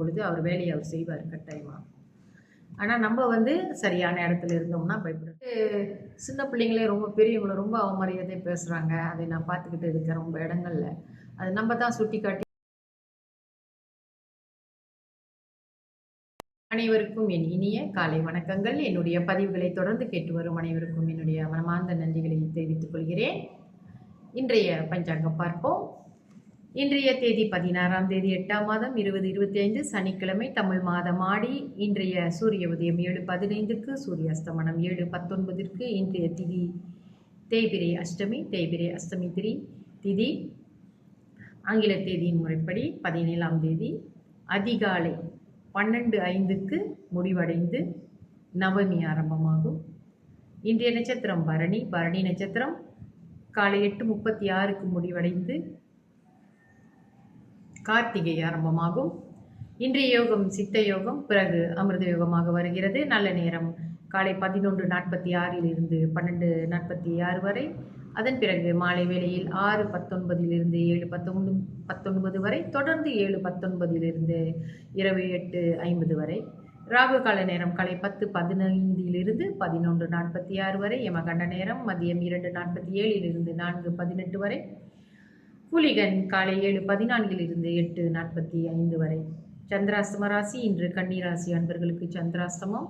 பொழுது அவர் வேலையை அவர் செய்வார் கட்டாயமாக ஆனால் நம்ம வந்து சரியான இடத்துல இருந்தோம்னா பயப்படுறது. சின்ன பிள்ளைங்களே ரொம்ப பெரியவங்கள ரொம்ப அவமரியாதை பேசுகிறாங்க அதை நான் பார்த்துக்கிட்டு இருக்கேன் ரொம்ப இடங்கள்ல. அது நம்ம தான் சுட்டி காட்டி அனைவருக்கும் என் இனிய காலை வணக்கங்கள். என்னுடைய பதிவுகளை தொடர்ந்து கேட்டு வரும் அனைவருக்கும் என்னுடைய மனமார்ந்த நன்றிகளை தெரிவித்துக் கொள்கிறேன். இன்றைய பஞ்சாங்கம் பார்ப்போம். இன்றைய தேதி பதினாறாம் தேதி எட்டாம் மாதம் இருபது இருபத்தி ஐந்து சனிக்கிழமை தமிழ் மாதம் ஆடி இன்றைய சூரிய உதயம் ஏழு பதினைந்துக்கு சூரிய அஸ்தமனம் ஏழு பத்தொன்பதிற்கு இன்றைய திதி தேய்பிரை அஷ்டமி தேய்பிரை அஷ்டமி திரி திதி ஆங்கில தேதியின் முறைப்படி பதினேழாம் தேதி அதிகாலை பன்னெண்டு ஐந்துக்கு முடிவடைந்து நவமி ஆரம்பமாகும். இன்றைய நட்சத்திரம் பரணி பரணி நட்சத்திரம் காலை எட்டு முப்பத்தி ஆறுக்கு முடிவடைந்து கார்த்திகை ஆரம்பமாகும். இன்றைய யோகம் சித்த யோகம் பிறகு அமிர்த யோகமாக வருகிறது. நல்ல நேரம் காலை பதினொன்று நாற்பத்தி ஆறில் இருந்து பன்னெண்டு நாற்பத்தி ஆறு வரை. அதன் பிறகு மாலை வேளையில் ஆறு பத்தொன்பதிலிருந்து ஏழு பத்தொன்பது பத்தொன்பது வரை. தொடர்ந்து ஏழு பத்தொன்பதிலிருந்து இரவு எட்டு ஐம்பது வரை. ராகு கால நேரம் காலை பத்து பதினைந்திலிருந்து பதினொன்று நாற்பத்தி ஆறு வரை. யமகண்ட நேரம் மதியம் இரண்டு நாற்பத்தி ஏழிலிருந்து நான்கு பதினெட்டு வரை. புலிகன் காலை ஏழு பதினான்கிலிருந்து எட்டு நாற்பத்தி ஐந்து வரை. சந்திராஸ்தம ராசி இன்று கன்னிராசி அன்பர்களுக்கு சந்திராஸ்தமம்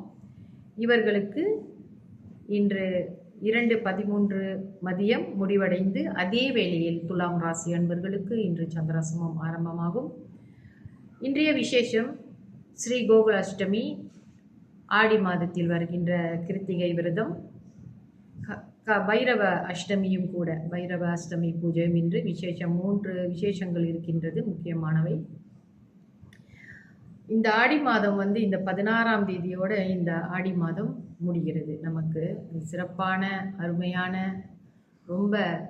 இவர்களுக்கு இன்று இரண்டு பதிமூன்று மதியம் முடிவடைந்து அதே வேளையில் துலாம் ராசி அன்பர்களுக்கு இன்று சந்திராசிரமம் ஆரம்பமாகும். இன்றைய விசேஷம் ஸ்ரீ கோகுலாஷ்டமி ஆடி மாதத்தில் வருகின்ற கிருத்திகை விரதம். க- பைரவ அஷ்டமியும் கூட பைரவ அஷ்டமி பூஜையும் இன்று விசேஷம் மூன்று விசேஷங்கள் இருக்கின்றது முக்கியமானவை. இந்த ஆடி மாதம் வந்து இந்த பதினாறாம் தேதியோடு இந்த ஆடி மாதம் முடிகிறது. நமக்கு சிறப்பான அருமையான ரொம்ப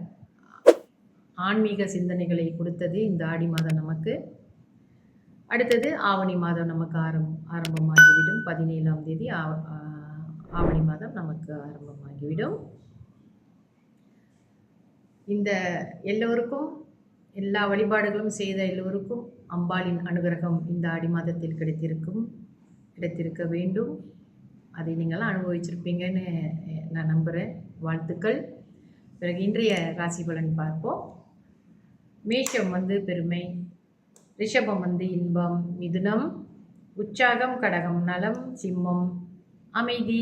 ஆன்மீக சிந்தனைகளை கொடுத்தது இந்த ஆடி மாதம் நமக்கு. அடுத்தது ஆவணி மாதம் நமக்கு ஆரம் ஆரம்பமாகிவிடும். பதினேழாம் தேதி ஆ- ஆவணி மாதம் நமக்கு ஆரம்பமாகிவிடும். இந்த எல்லோருக்கும் எல்லா வழிபாடுகளும் செய்த எல்லோருக்கும் அம்பாளின் அனுகிரகம் இந்த ஆடி மாதத்தில் கிடைத்திருக்கும் கிடைத்திருக்க வேண்டும். அதை நீங்களாம் அனுபவிச்சிருப்பீங்கன்னு நான் நம்புகிறேன் வாழ்த்துக்கள். பிறகு இன்றைய ராசி பலன் பார்ப்போம். மேஷம் வந்து பெருமை ரிஷபம் வந்து இன்பம் மிதுனம் உற்சாகம் கடகம் நலம் சிம்மம் அமைதி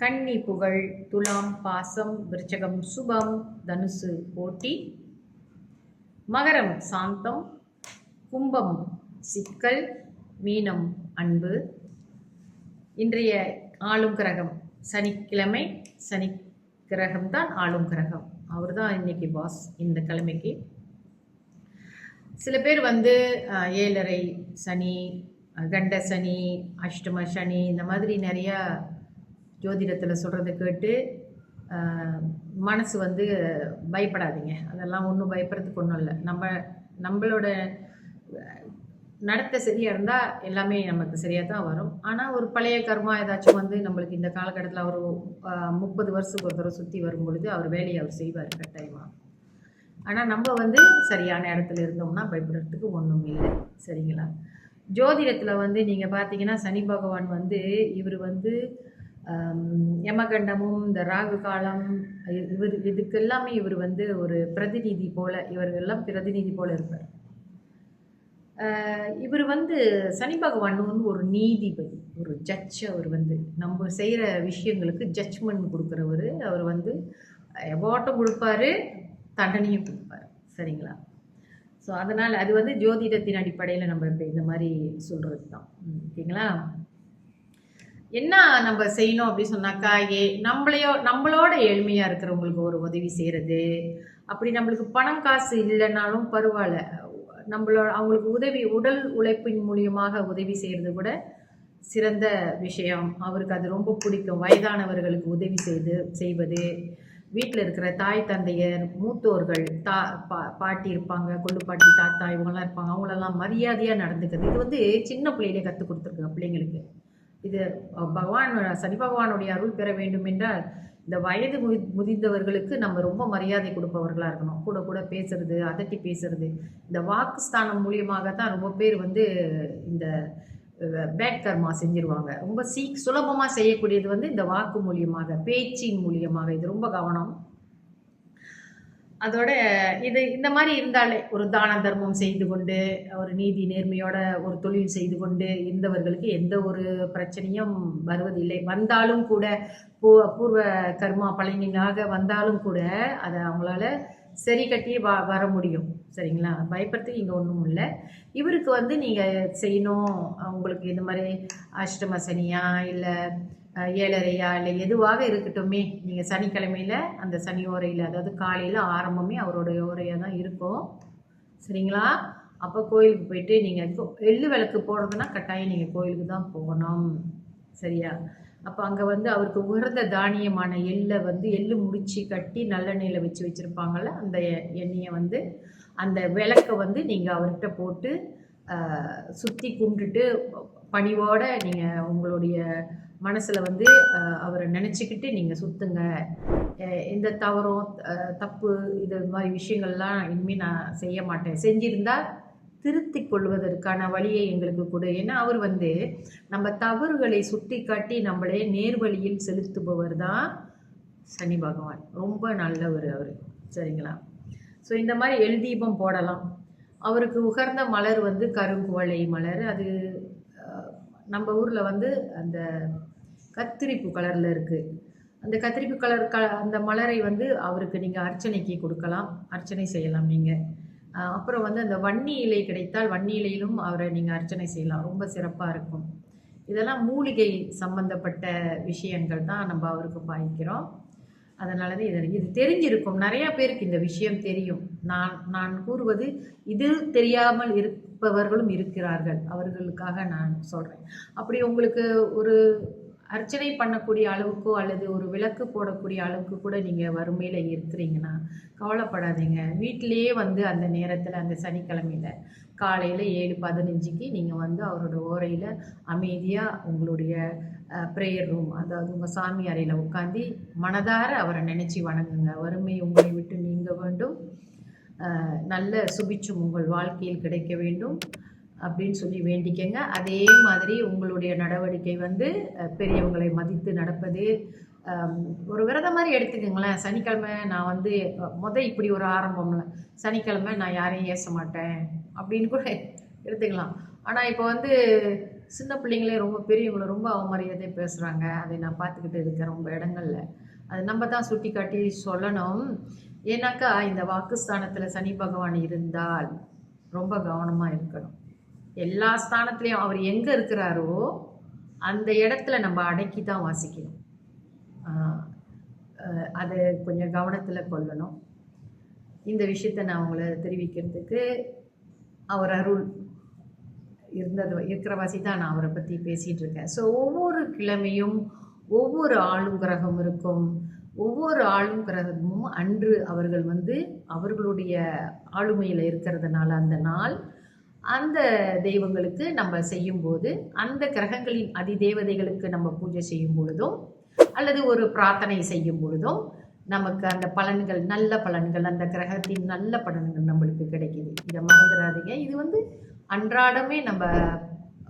கன்னி புகழ் துலாம் பாசம் விருச்சகம் சுபம் தனுசு போட்டி. மகரம் சாந்தம் கும்பம் சிக்கல் மீனம் அன்பு. இன்றைய ஆளும் கிரகம் சனிக்கிழமை சனி கிரகம் தான் ஆளும் கிரகம். அவர் தான் இன்னைக்கு பாஸ் இந்த கிழமைக்கு. சில பேர் வந்து ஏழரை சனி கண்ட சனி அஷ்டம சனி இந்த மாதிரி நிறையா ஜோதிடத்தில் சொல்கிறத கேட்டு மனசு வந்து பயப்படாதீங்க. அதெல்லாம் ஒன்றும் பயப்படுறதுக்கு ஒன்றும் இல்லை. நம்ம நம்மளோட நடத்த சரியாக இருந்தால் எல்லாமே நமக்கு சரியாக தான் வரும். ஆனால் ஒரு பழைய கர்மா ஏதாச்சும் வந்து நம்மளுக்கு இந்த காலகட்டத்தில் அவர் முப்பது வருஷத்துக்கு ஒரு தடவை சுற்றி வரும் பொழுது அவர் வேலையை அவர் செய்வார் கட்டாயமாக ஆனால் நம்ம வந்து சரியான இடத்துல இருந்தோம்னா பயப்படுறதுக்கு ஒன்றும் இல்லை. சரிங்களா? ஜோதிடத்தில் வந்து நீங்கள் பார்த்தீங்கன்னா சனி பகவான் வந்து இவர் வந்து யமகண்டமும் இந்த ராகு காலம் இவர் இதுக்கு எல்லாமே இவர் வந்து ஒரு பிரதிநிதி போல இவர்களெல்லாம் பிரதிநிதி போல இருப்பார். இவர் வந்து சனி பகவான் வந்து ஒரு நீதிபதி ஒரு ஜட்ஜ் அவர் வந்து. நம்ம செய்கிற விஷயங்களுக்கு ஜட்ஜ்மெண்ட் கொடுக்குறவர். அவர் வந்து எவாட்டும் கொடுப்பாரு தண்டனையும் கொடுப்பாரு. சரிங்களா? ஸோ அதனால் அது வந்து ஜோதிடத்தின் அடிப்படையில் நம்ம இப்போ இந்த மாதிரி சொல்கிறது தான் ஓகேங்களா? என்ன நம்ம செய்யணும் அப்படின்னு சொன்னாக்கா ஏ நம்மளையோ நம்மளோட ஏழ்மையாக இருக்கிறவங்களுக்கு ஒரு உதவி செய்கிறது அப்படி நம்மளுக்கு பணம் காசு இல்லைனாலும் பரவாயில்ல. நம்மளோட அவங்களுக்கு உதவி உடல் உழைப்பின் மூலியமாக உதவி செய்கிறது கூட சிறந்த விஷயம். அவருக்கு அது ரொம்ப பிடிக்கும். வயதானவர்களுக்கு உதவி செய்து செய்வது. வீட்டில் இருக்கிற தாய் தந்தையர் மூத்தோர்கள் தா பா பாட்டி இருப்பாங்க கொள்ளு பாட்டி தாத்தா இவங்கெல்லாம் இருப்பாங்க. அவங்களெல்லாம் மரியாதையாக நடந்துக்கிறது. இது வந்து சின்ன பிள்ளையிலே கற்றுக் கொடுத்துருக்கு பிள்ளைங்களுக்கு. இது பகவான் சனி பகவானுடைய அருள் பெற வேண்டும் என்றால் இந்த வயது முதி முதிர்ந்தவர்களுக்கு நம்ம ரொம்ப மரியாதை கொடுப்பவர்களாக இருக்கணும். கூட கூட பேசுறது அதட்டி பேசுறது. இந்த வாக்குஸ்தானம் மூலியமாக தான் ரொம்ப பேர் வந்து இந்த பேட் கர்மா செஞ்சிருவாங்க. ரொம்ப சீக் சுலபமாக செய்யக்கூடியது வந்து இந்த வாக்கு மூலியமாக பேச்சின் மூலியமாக. இது ரொம்ப கவனம். அதோட இது இந்த மாதிரி இருந்தாலே ஒரு தான தர்மம் செய்து கொண்டு ஒரு நீதி நேர்மையோட ஒரு தொழில் செய்து கொண்டு இருந்தவர்களுக்கு எந்த ஒரு பிரச்சனையும் வருவதில்லை. வந்தாலும் கூட பூ பூர்வ கர்மா பழனியாக வந்தாலும் கூட அதை அவங்களால சரி கட்டி வ வர முடியும். சரிங்களா? பயப்படுறதுக்கு இங்கே ஒன்றும் இல்லை. இவருக்கு வந்து நீங்கள் செய்யணும். உங்களுக்கு இந்த மாதிரி அஷ்டம சனியா இல்லை ஏழரையா இல்லை எதுவாக இருக்கட்டுமே நீங்கள் சனிக்கிழமையில் அந்த சனி ஓரையில் அதாவது காலையில் ஆரம்பமே அவருடைய ஓரையாக தான் இருக்கும். சரிங்களா? அப்போ கோயிலுக்கு போயிட்டு நீங்கள் எள்ளு விளக்கு போடுறதுன்னா கட்டாயம் நீங்கள் கோயிலுக்கு தான் போகணும். சரியா? அப்போ அங்கே வந்து அவருக்கு உகர்ந்த தானியமான எள்ளை வந்து எள்ளு முடித்து கட்டி நல்லெண்ணெயில் வச்சு வச்சுருப்பாங்கள்ல அந்த எண்ணெயை வந்து அந்த விளக்கை வந்து நீங்கள் அவர்கிட்ட போட்டு சுற்றி கும்பிட்டுட்டு பணிவோடு நீங்கள் உங்களுடைய மனசில் வந்து அவரை நினச்சிக்கிட்டு நீங்கள் சுற்றுங்க எந்த தவறும் தப்பு இது மாதிரி விஷயங்கள்லாம் இனிமேல் நான் செய்ய மாட்டேன். செஞ்சிருந்தால் திருத்தி கொள்வதற்கான வழியை எங்களுக்கு கொடு. ஏன்னா அவர் வந்து நம்ம தவறுகளை சுட்டி காட்டி நம்மளே நேர்வழியில் செலுத்துபவர் தான் சனி பகவான். ரொம்ப நல்லவர் அவர். சரிங்களா? ஸோ இந்த மாதிரி எல் தீபம் போடலாம். அவருக்கு உகர்ந்த மலர் வந்து கருங்குவளை மலர். அது நம்ம ஊரில் வந்து அந்த கத்திரிப்பு கலரில் இருக்குது அந்த கத்திரிப்பு கலர் க அந்த மலரை வந்து அவருக்கு நீங்கள் அர்ச்சனைக்கு கொடுக்கலாம். அர்ச்சனை செய்யலாம் நீங்கள் அப்புறம் வந்து அந்த வன்னி இலை கிடைத்தால் வன்னி இலையிலும் அவரை நீங்கள் அர்ச்சனை செய்யலாம். ரொம்ப சிறப்பாக இருக்கும். இதெல்லாம் மூலிகை சம்பந்தப்பட்ட விஷயங்கள் தான் நம்ம அவருக்கு பாய்க்கிறோம். அதனால தான் இது இது தெரிஞ்சிருக்கும். நிறையா பேருக்கு இந்த விஷயம் தெரியும். நான் நான் கூறுவது இது தெரியாமல் இருப்பவர்களும் இருக்கிறார்கள். அவர்களுக்காக நான் சொல்கிறேன் அப்படி உங்களுக்கு ஒரு அர்ச்சனை பண்ணக்கூடிய அளவுக்கோ அல்லது ஒரு விளக்கு போடக்கூடிய அளவுக்கு கூட நீங்கள் வறுமையில் இருக்கிறீங்கன்னா கவலைப்படாதீங்க. வீட்டிலேயே வந்து அந்த நேரத்தில் அந்த சனிக்கிழமையில் காலையில் ஏழு பதினஞ்சுக்கு நீங்கள் வந்து அவரோட ஓரையில் அமைதியாக உங்களுடைய ப்ரேயர் ரூம் அதாவது உங்கள் சாமி அறையில் உட்காந்து மனதார அவரை நினச்சி வணங்குங்க. வறுமை உங்களை விட்டு நீங்க வேண்டும். நல்ல சுபிச்சும் உங்கள் வாழ்க்கையில் கிடைக்க வேண்டும் அப்படின்னு சொல்லி வேண்டிக்கங்க. அதே மாதிரி உங்களுடைய நடவடிக்கை வந்து பெரியவங்களை மதித்து நடப்பது ஒரு விரதம் மாதிரி எடுத்துக்கோங்களேன். சனிக்கிழமை நான் வந்து முத இப்படி ஒரு ஆரம்பம்ல. சனிக்கிழமை நான் யாரையும் ஏச மாட்டேன் அப்படின்னு கூட எடுத்துக்கலாம். ஆனால் இப்போ வந்து சின்ன பிள்ளைங்களே ரொம்ப பெரியவங்கள ரொம்ப அவமரியாதை பேசுகிறாங்க அதை நான் பார்த்துக்கிட்டு இருக்கேன் ரொம்ப இடங்கள்ல. அது நம்ம தான் சுட்டி காட்டி சொல்லணும். ஏன்னாக்கா இந்த வாக்குஸ்தானத்தில் சனி பகவான் இருந்தால் ரொம்ப கவனமாக இருக்கணும். எல்லா ஸ்தானத்துலேயும் அவர் எங்கே இருக்கிறாரோ அந்த இடத்துல நம்ம அடக்கி தான் வாசிக்கணும். அதை கொஞ்சம் கவனத்தில் கொள்ளணும். இந்த விஷயத்தை நான் உங்களை தெரிவிக்கிறதுக்கு அவர் அருள் இருந்தது இருக்கிற வாசி தான் நான் அவரை பற்றி பேசிகிட்டு இருக்கேன். ஸோ ஒவ்வொரு கிழமையும் ஒவ்வொரு ஆளும் கிரகம் இருக்கும். ஒவ்வொரு ஆளும் கிரகமும் அன்று அவர்கள் வந்து அவர்களுடைய ஆளுமையில் இருக்கிறதுனால அந்த நாள் அந்த தெய்வங்களுக்கு நம்ம செய்யும்போது அந்த கிரகங்களின் அதிதேவதைகளுக்கு நம்ம பூஜை செய்யும் பொழுதும் அல்லது ஒரு பிரார்த்தனை செய்யும் பொழுதும் நமக்கு அந்த பலன்கள் நல்ல பலன்கள் அந்த கிரகத்தின் நல்ல பலன்கள் நம்மளுக்கு கிடைக்கிது. இதை மறந்துடாதீங்க. இது வந்து அன்றாடமே நம்ம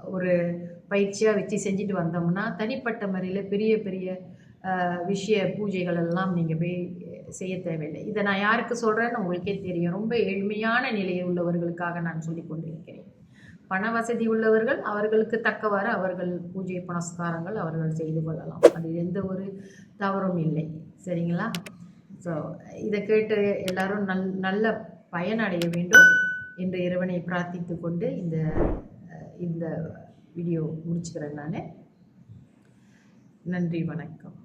ஒரு பயிற்சியாக வச்சு செஞ்சுட்டு வந்தோம்னா தனிப்பட்ட முறையில் பெரிய பெரிய விஷய பூஜைகள் எல்லாம் நீங்கள் போய் செய்ய தேவையில்லை. இதை நான் யாருக்கு சொல்கிறேன்னு உங்களுக்கே தெரியும். ரொம்ப எளிமையான நிலையில் உள்ளவர்களுக்காக நான் சொல்லி கொண்டிருக்கிறேன். பண வசதி உள்ளவர்கள் அவர்களுக்கு தக்கவாறு அவர்கள் பூஜை புனஸ்காரங்கள் அவர்கள் செய்து கொள்ளலாம். அது எந்த ஒரு தவறும் இல்லை. சரிங்களா? ஸோ இதை கேட்டு எல்லாரும் நல் நல்ல பயனடைய வேண்டும் என்று இறைவனை பிரார்த்தித்து கொண்டு இந்த இந்த வீடியோ முடிச்சுக்கிறேன் நான். நன்றி வணக்கம்.